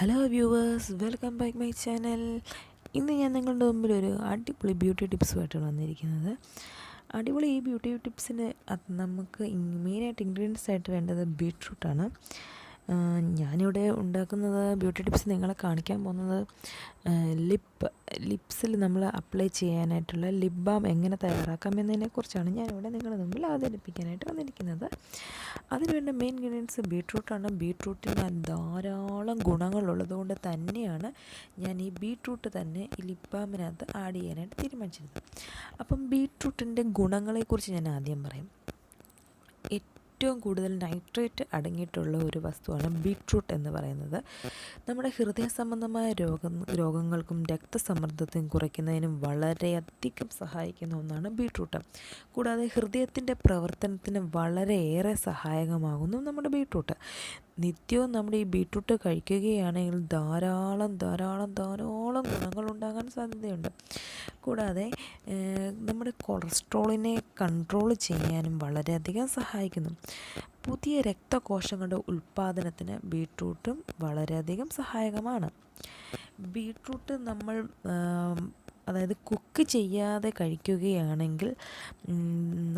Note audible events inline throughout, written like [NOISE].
Hello viewers welcome back my channel ഇന്ന് ഞാൻ നിങ്ങളുടെ മുമ്പിൽ ഒരു അടിപൊളി ബ്യൂട്ടി ടിപ്സുമായിട്ടാണ് വന്നിരിക്കുന്നത്. അടിപൊളി ഈ ബ്യൂട്ടി ടിപ്സിന് നമുക്ക് മെയിനായിട്ട് ഇൻഗ്രീഡിയൻസ് ആയിട്ട് വേണ്ടത് ബീട്രൂട്ടാണ് ഞാനിവിടെ ഉണ്ടാക്കുന്നത് ബ്യൂട്ടി ടിപ്സ് നിങ്ങളെ കാണിക്കാൻ പോകുന്നത് ലിപ്പ് ലിപ്സിൽ നമ്മൾ അപ്ലൈ ചെയ്യാനായിട്ടുള്ള ലിപ് ബാം എങ്ങനെ തയ്യാറാക്കാം എന്നതിനെക്കുറിച്ചാണ് ഞാനിവിടെ നിങ്ങളുടെ മുമ്പിൽ അവതരിപ്പിക്കാനായിട്ട് വന്നിരിക്കുന്നത്. അതിനുവേണ്ട മെയിൻ ഇൻഗ്രീഡിയൻസ് ബീട്രൂട്ടാണ് ബീട്രൂട്ടിന് ധാരാളം ഗുണങ്ങളുള്ളത് കൊണ്ട് തന്നെയാണ് ഞാൻ ഈ ബീട്രൂട്ട് തന്നെ ഈ ലിപ് ബാമിനകത്ത് ആഡ് ചെയ്യാനായിട്ട് തീരുമാനിച്ചിരുന്നത്. അപ്പം ബീട്രൂട്ടിന്റെ ഗുണങ്ങളെക്കുറിച്ച് ഞാൻ ആദ്യം പറയും. ഏറ്റവും കൂടുതൽ നൈട്രേറ്റ് അടങ്ങിയിട്ടുള്ള ഒരു വസ്തുവാണ് ബീട്രൂട്ട് എന്ന് പറയുന്നത്. നമ്മുടെ ഹൃദയ സംബന്ധമായ രോഗം രോഗങ്ങൾക്കും രക്തസമ്മർദ്ദത്തെയും കുറയ്ക്കുന്നതിനും വളരെയധികം സഹായിക്കുന്ന ഒന്നാണ് ബീട്രൂട്ട് കൂടാതെ ഹൃദയത്തിന്റെ പ്രവർത്തനത്തിന് വളരെയേറെ സഹായകമാകുന്നു നമ്മുടെ ബീട്രൂട്ട് നിത്യവും നമ്മൾ ഈ ബീട്രൂട്ട് കഴിക്കുകയാണെങ്കിൽ ധാരാളം ധാരാളം ധാരാളം ഗുണങ്ങൾ ഉണ്ടാകാൻ സാധ്യതയുണ്ട്. കൂടാതെ നമ്മുടെ കൊളസ്ട്രോളിനെ കൺട്രോൾ ചെയ്യാനും വളരെയധികം സഹായിക്കുന്നു. പുതിയ രക്തകോശങ്ങളുടെ ഉൽപ്പാദനത്തിന് ബീട്രൂട്ടും വളരെയധികം സഹായകമാണ്. ബീട്രൂട്ട് നമ്മൾ അതായത് കുക്ക് ചെയ്യാതെ കഴിക്കുകയാണെങ്കിൽ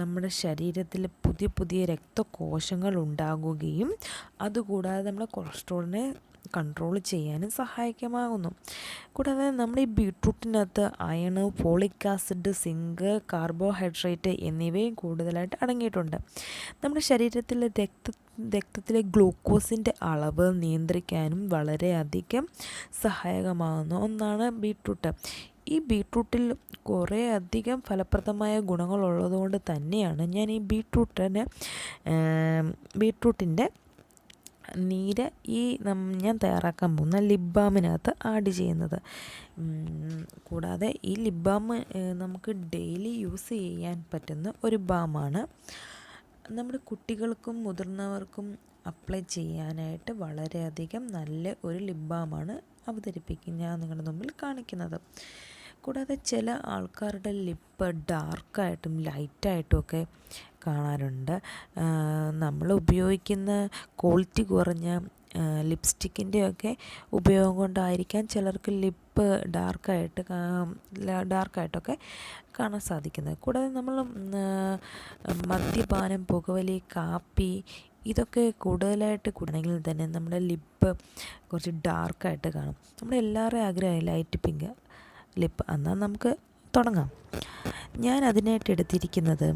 നമ്മുടെ ശരീരത്തിൽ പുതിയ പുതിയ രക്തകോശങ്ങൾ ഉണ്ടാകുകയും അതുകൂടാതെ നമ്മുടെ കൊളസ്ട്രോളിനെ കൺട്രോൾ ചെയ്യാനും സഹായകമാകുന്നു. കൂടാതെ നമ്മുടെ ഈ ബീട്രൂട്ടിനകത്ത് iron folic acid zinc carbohydrate എന്നിവയും കൂടുതലായിട്ട് അടങ്ങിയിട്ടുണ്ട്. നമ്മുടെ ശരീരത്തിലെ രക്ത രക്തത്തിലെ ഗ്ലൂക്കോസിന്റെ അളവ് നിയന്ത്രിക്കാനും വളരെയധികം സഹായകമാകുന്ന ഒന്നാണ് ബീട്രൂട്ട്. ഈ ബീട്രൂട്ടിൽ കുറേ അധികം ഫലപ്രദമായ ഗുണങ്ങളുള്ളത് കൊണ്ട് തന്നെയാണ് ഞാൻ ഈ ബീറ്റ്റൂട്ടിനെ ബീട്രൂട്ടിന്റെ നീര് ഈ ഞാൻ തയ്യാറാക്കാൻ പോകുന്ന ലിപ് ബാമിനകത്ത് ആഡ് ചെയ്യുന്നത്. കൂടാതെ ഈ ലിപ് നമുക്ക് ഡെയിലി യൂസ് ചെയ്യാൻ പറ്റുന്ന ഒരു ബാമാണ്. നമ്മുടെ കുട്ടികൾക്കും മുതിർന്നവർക്കും അപ്ലൈ ചെയ്യാനായിട്ട് വളരെയധികം നല്ല ഒരു ലിപ് ബാമാണ് അവതരിപ്പിക്കും. ഞാൻ നിങ്ങളുടെ മുമ്പിൽ കാണിക്കുന്നത്. കൂടാതെ ചില ആൾക്കാരുടെ ലിപ്പ് ഡാർക്കായിട്ടും ലൈറ്റായിട്ടും ഒക്കെ കാണാറുണ്ട്. നമ്മൾ ഉപയോഗിക്കുന്ന ക്വാളിറ്റി കുറഞ്ഞ ലിപ്സ്റ്റിക്കിന്റെയൊക്കെ ഉപയോഗം കൊണ്ടായിരിക്കാം ചിലർക്ക് ലിപ്പ് ഡാർക്കായിട്ട് ഡാർക്കായിട്ടൊക്കെ കാണാൻ സാധിക്കുന്നത്. കൂടാതെ നമ്മൾ മദ്യപാനം പുകവലി കാപ്പി ഇതൊക്കെ കൂടുതലായിട്ട് കൂടണമെങ്കിൽ തന്നെ നമ്മുടെ ലിപ്പ് കുറച്ച് ഡാർക്കായിട്ട് കാണും. നമ്മുടെ എല്ലാവരുടെയും ആഗ്രഹമായി ലൈറ്റ് പിങ്ക് ലിപ്പ്. എന്നാൽ നമുക്ക് തുടങ്ങാം. ഞാൻ അതിനായിട്ട് എടുത്തിരിക്കുന്നത്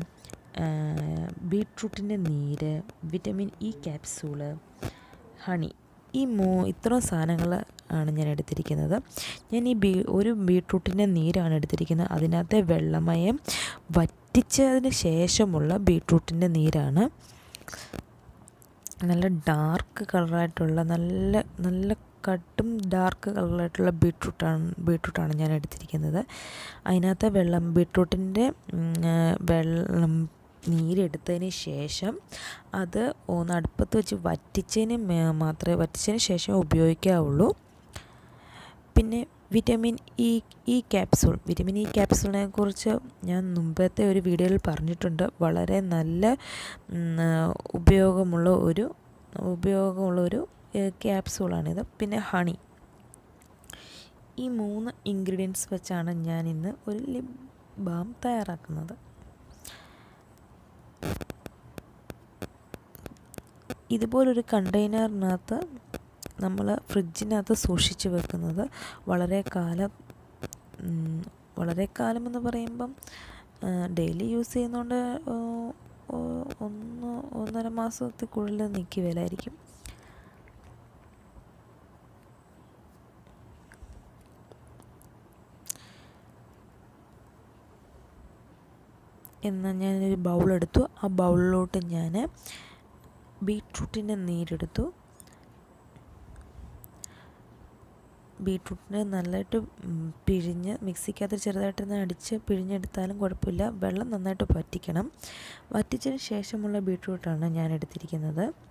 ബീട്രൂട്ടിന്റെ നീര് വിറ്റമിൻ ഇ ക്യാപ്സൂൾ ഹണി. ഈ മൂ ഇത്രയും സാധനങ്ങൾ ആണ് ഞാൻ എടുത്തിരിക്കുന്നത്. ഞാൻ ഈ ബീ ഒരു ബീട്രൂട്ടിന്റെ നീരാണ് എടുത്തിരിക്കുന്നത്. അതിനകത്തെ വെള്ളമയം വറ്റിച്ചതിന് ശേഷമുള്ള ബീട്രൂട്ടിന്റെ നീരാണ്. നല്ല ഡാർക്ക് കളറായിട്ടുള്ള നല്ല നല്ല കട്ടും ഡാർക്ക് കളറായിട്ടുള്ള ബീട്രൂട്ടാണ് ബീട്രൂട്ടാണ് ഞാൻ എടുത്തിരിക്കുന്നത്. അതിനകത്ത് വെള്ളം ബീട്രൂട്ടിന്റെ വെള്ളം നീരെടുത്തതിന് ശേഷം അത് ഒന്ന് അടുപ്പത്ത് വെച്ച് വറ്റിച്ചതിന് മാത്രമേ വറ്റിച്ചതിന് ശേഷം ഉപയോഗിക്കാവുള്ളൂ. പിന്നെ vitamin E E capsule vitamin E ക്യാപ്സൂളിനെ കുറിച്ച് ഞാൻ മുമ്പത്തെ ഒരു വീഡിയോയിൽ പറഞ്ഞിട്ടുണ്ട്. വളരെ നല്ല ഉപയോഗമുള്ള ഒരു ഉപയോഗമുള്ള ഒരു ക്യാപ്സൂളാണിത് പിന്നെ ഹണി. ഈ മൂന്ന് ഇൻഗ്രീഡിയൻസ് വെച്ചാണ് ഞാൻ ഇന്ന് ഒരു ലിപ് ബാം തയ്യാറാക്കുന്നത്. ഇതുപോലൊരു കണ്ടെയ്നറിനകത്ത് നമ്മൾ ഫ്രിഡ്ജിനകത്ത് സൂക്ഷിച്ച് വെക്കുന്നത് വളരെ കാലം വളരെ കാലം എന്ന് പറയുമ്പം ഡെയിലി യൂസ് ചെയ്യുന്നതുകൊണ്ട് ഒന്ന് ഒന്നര മാസത്തിൽ കൂടുതൽ നിൽക്കുകയില്ലായിരിക്കും എന്നാൽ ഞാനൊരു ബൗളെടുത്തു. ആ ബൗളിലോട്ട് ഞാൻ ബീട്രൂട്ടിന്റെ നീരെടുത്തു. ബീട്രൂട്ടിനെ നല്ലതായിട്ട് പിഴിഞ്ഞ് മിക്സിക്കകത്ത് ചെറുതായിട്ടൊന്ന് അടിച്ച് പിഴിഞ്ഞെടുത്താലും കുഴപ്പമില്ല. വെള്ളം നന്നായിട്ട് വറ്റിക്കണം. വറ്റിച്ചതിന് ശേഷമുള്ള ബീട്രൂട്ടാണ് ഞാൻ എടുത്തിരിക്കുന്നത്.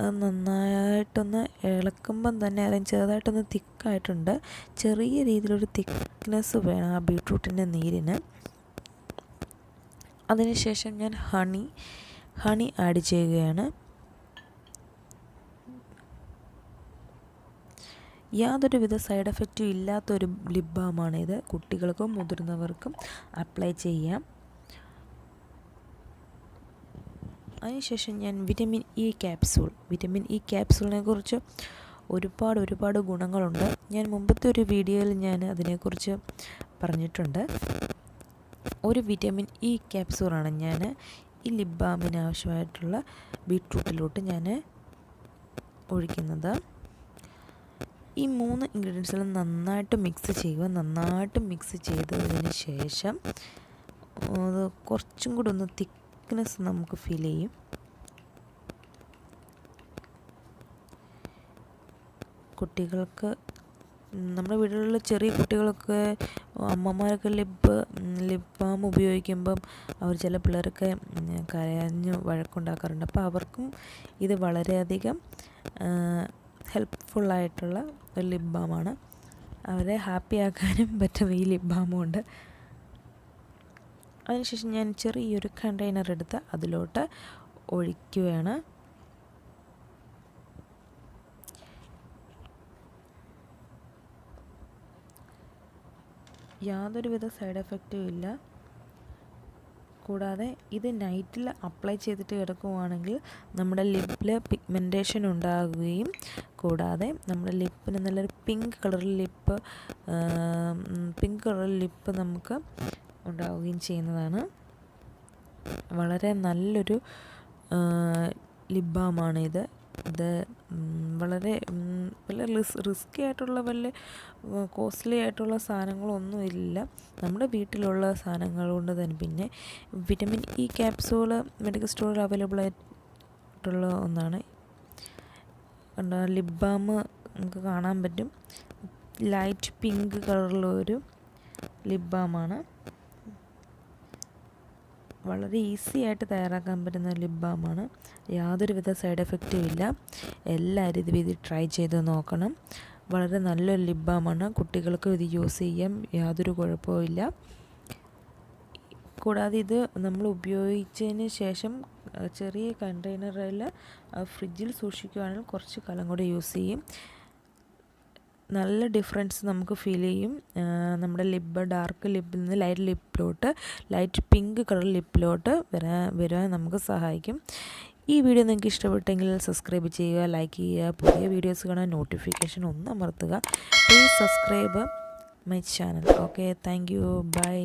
നന്നായിട്ടൊന്ന് ഇളക്കുമ്പം തന്നെ അതിന് ചെറുതായിട്ടൊന്ന് തിക്കായിട്ടുണ്ട്. ചെറിയ രീതിയിലൊരു തിക്നെസ് വേണം ആ ബീട്രൂട്ടിന്റെ നീരിന്. അതിനുശേഷം ഞാൻ ഹണി ഹണി ആഡ് ചെയ്യുകയാണ്. യാതൊരുവിധ സൈഡ് എഫക്റ്റും ഇല്ലാത്തൊരു ലിപ് ബാമാണ് ഇത് കുട്ടികൾക്കും മുതിർന്നവർക്കും അപ്ലൈ ചെയ്യാം. അതിനുശേഷം ഞാൻ vitamin E capsule vitamin E ക്യാപ്സൂളിനെ കുറിച്ച് ഒരുപാട് ഒരുപാട് ഗുണങ്ങളുണ്ട്. ഞാൻ മുമ്പത്തെ ഒരു വീഡിയോയിൽ ഞാൻ അതിനെക്കുറിച്ച് പറഞ്ഞിട്ടുണ്ട്. ഒരു വിറ്റമിൻ ഇ ക്യാപ്സൂളാണ് ഞാൻ ഈ ലിപ് ബാമിന് ആവശ്യമായിട്ടുള്ള ബീട്രൂട്ടിലോട്ട് ഞാൻ ഒഴിക്കുന്നത്. ഈ മൂന്ന് ഇൻഗ്രീഡിയൻസുകളും നന്നായിട്ട് മിക്സ് ചെയ്യുക നന്നായിട്ട് മിക്സ് ചെയ്തതിന് ശേഷം അത് കുറച്ചും കൂടി ഒന്ന് തിക്നെസ് നമുക്ക് ഫീൽ ചെയ്യും. കുട്ടികൾക്ക് നമ്മുടെ വീടുകളിൽ ചെറിയ കുട്ടികളൊക്കെ അമ്മമാരൊക്കെ ലിപ്പ് ലിപ് ബാം ഉപയോഗിക്കുമ്പം അവർ ചില പിള്ളേരൊക്കെ കരഞ്ഞ് വഴക്കുണ്ടാക്കാറുണ്ട്. അപ്പോൾ അവർക്കും ഇത് വളരെയധികം ഹെൽപ്ഫുള്ളായിട്ടുള്ള ഒരു ലിപ് ബാമാണ് അവരെ ഹാപ്പി ആക്കാനും [LAUGHS] പറ്റും ഈ ലിപ് ബാമുണ്ട് അതിനുശേഷം ഞാൻ ചെറിയൊരു കണ്ടെയ്നർ എടുത്ത് അതിലോട്ട് ഒഴിക്കുകയാണ്. യാതൊരുവിധ സൈഡ് എഫക്റ്റും ഇല്ല. കൂടാതെ ഇത് നൈറ്റിൽ അപ്ലൈ ചെയ്തിട്ട് കിടക്കുവാണെങ്കിൽ നമ്മുടെ ലിപ്പിൽ പിഗ്മെന്റേഷൻ ഉണ്ടാകുകയും കൂടാതെ നമ്മുടെ ലിപ്പിന് നല്ലൊരു pink colour lip pink colour lip നമുക്ക് ഉണ്ടാവുകയും ചെയ്യുന്നതാണ്. വളരെ നല്ലൊരു ലിപ് ബാമാണ് ഇത് വളരെ വല്ല റിസ്ക്കി ആയിട്ടുള്ള വല്ല കോസ്റ്റ്ലി ആയിട്ടുള്ള സാധനങ്ങളൊന്നും ഇല്ല നമ്മുടെ വീട്ടിലുള്ള സാധനങ്ങൾ കൊണ്ട് തന്നെ. പിന്നെ വിറ്റമിൻ ഇ ക്യാപ്സൂൾ മെഡിക്കൽ സ്റ്റോറിൽ അവൈലബിൾ ആയിട്ടുള്ള ഒന്നാണ്. ലിപ് ബാം നമുക്ക് കാണാൻ പറ്റും. ലൈറ്റ് പിങ്ക് കളറിലുള്ള ഒരു ലിപ് ബാമാണ് വളരെ ഈസി ആയിട്ട് തയ്യാറാക്കാൻ പറ്റുന്ന ലിപ് ബാമാണ് യാതൊരുവിധ സൈഡ് എഫക്റ്റും ഇല്ല. എല്ലാവരും ഇത് ഇത് ട്രൈ ചെയ്ത് നോക്കണം. വളരെ നല്ലൊരു ലിപ് ബാമാണ് കുട്ടികൾക്കും ഇത് യൂസ് ചെയ്യാം. യാതൊരു കുഴപ്പവും കൂടാതെ ഇത് നമ്മൾ ഉപയോഗിച്ചതിന് ശേഷം ചെറിയ കണ്ടെയ്നറിൽ ഫ്രിഡ്ജിൽ സൂക്ഷിക്കുകയാണെങ്കിൽ കുറച്ച് കാലം കൂടെ യൂസ് ചെയ്യും. നല്ല ഡിഫറൻസ് നമുക്ക് ഫീൽ ചെയ്യും. നമ്മുടെ ലിപ്പ് ഡാർക്ക് ലിപ്പിൽ നിന്ന് ലൈറ്റ് ലിപ്പിലോട്ട് ലൈറ്റ് പിങ്ക് കളർ ലിപ്പിലോട്ട് വരാൻ വരാൻ നമുക്ക് സഹായിക്കും. ഈ വീഡിയോ നിങ്ങൾക്ക് ഇഷ്ടപ്പെട്ടെങ്കിൽ സബ്സ്ക്രൈബ് ചെയ്യുക ലൈക്ക് ചെയ്യുക പുതിയ വീഡിയോസ് കാണാൻ നോട്ടിഫിക്കേഷൻ ഒന്ന് അമർത്തുക. Please subscribe my channel okay thank you bye